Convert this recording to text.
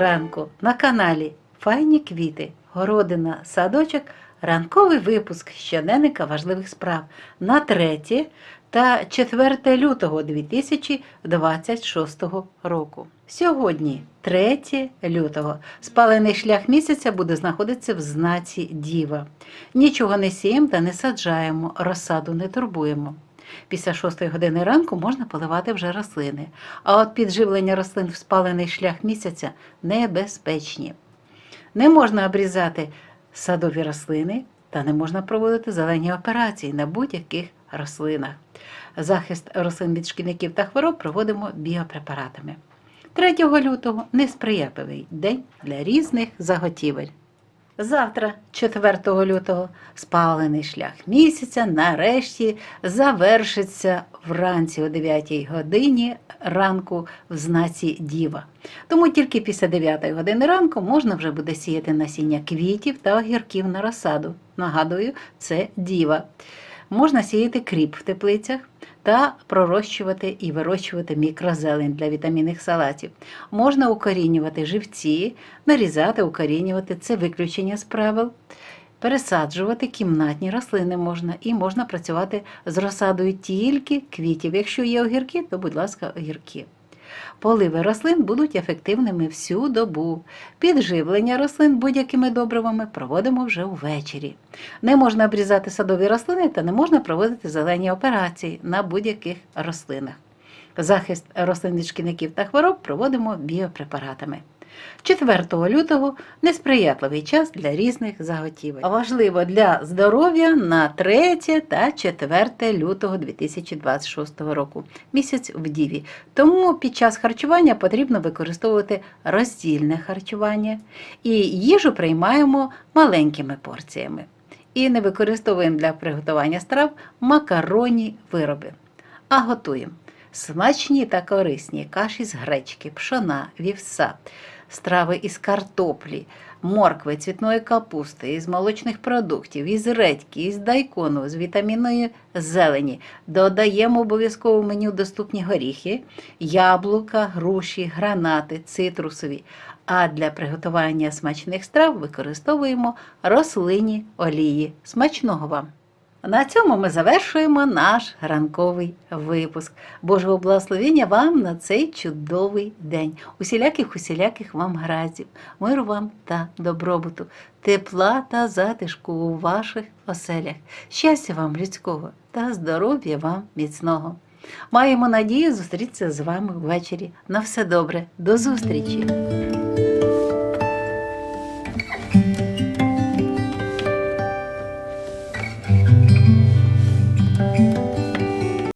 ранку на каналі Файні квіти, городина, садочок, ранковий випуск щоденника важливих справ на 3 та 4 лютого 2026 року. Сьогодні, 3 лютого, спалений шлях місяця буде знаходитися в знаці Діва. Нічого не сіємо та не саджаємо, розсаду не турбуємо. Після 6 години ранку можна поливати вже рослини, а от підживлення рослин в спалений шлях місяця небезпечні. Не можна обрізати садові рослини та не можна проводити зелені операції на будь-яких рослинах. Захист рослин від шкідників та хвороб проводимо біопрепаратами. 3 лютого несприятливий день для різних заготівель. Завтра, 4 лютого, спалений шлях місяця нарешті завершиться вранці о 9 годині ранку в знаці Діва. Тому тільки після 9 години ранку можна вже буде сіяти насіння квітів та огірків на розсаду. Нагадую, це діва. Можна сіяти кріп в теплицях та пророщувати і вирощувати мікрозелень для вітамінних салатів. Можна укорінювати живці, нарізати, укорінювати це виключення з правил. Пересаджувати кімнатні рослини можна і можна працювати з розсадою тільки квітів. Якщо є огірки, то, будь ласка, огірки. Поливи рослин будуть ефективними всю добу. Підживлення рослин будь-якими добривами проводимо вже ввечері. Не можна обрізати садові рослини та не можна проводити зелені операції на будь-яких рослинах. Захист рослин від шкідників та хвороб проводимо біопрепаратами. 4 лютого несприятливий час для різних заготівель. Важливо для здоров'я на 3 та 4 лютого 2026 року, місяць в Діві. Тому під час харчування потрібно використовувати роздільне харчування і їжу приймаємо маленькими порціями. І не використовуємо для приготування страв макаронні вироби, а готуємо смачні та корисні каші з гречки, пшона, вівса, страви із картоплі, моркви, цвітної капусти, із молочних продуктів, із редьки, із дайкону, з вітамінної зелені. Додаємо обов'язково в меню доступні горіхи, яблука, груші, гранати, цитрусові. А для приготування смачних страв використовуємо рослинні олії. Смачного вам! На цьому ми завершуємо наш ранковий випуск. Божого благословення вам на цей чудовий день. Усіляких усіляких вам гразів, миру вам та добробуту, тепла та затишку у ваших оселях, щастя вам людського та здоров'я вам міцного. Маємо надію зустрітися з вами ввечері. На все добре, до зустрічі!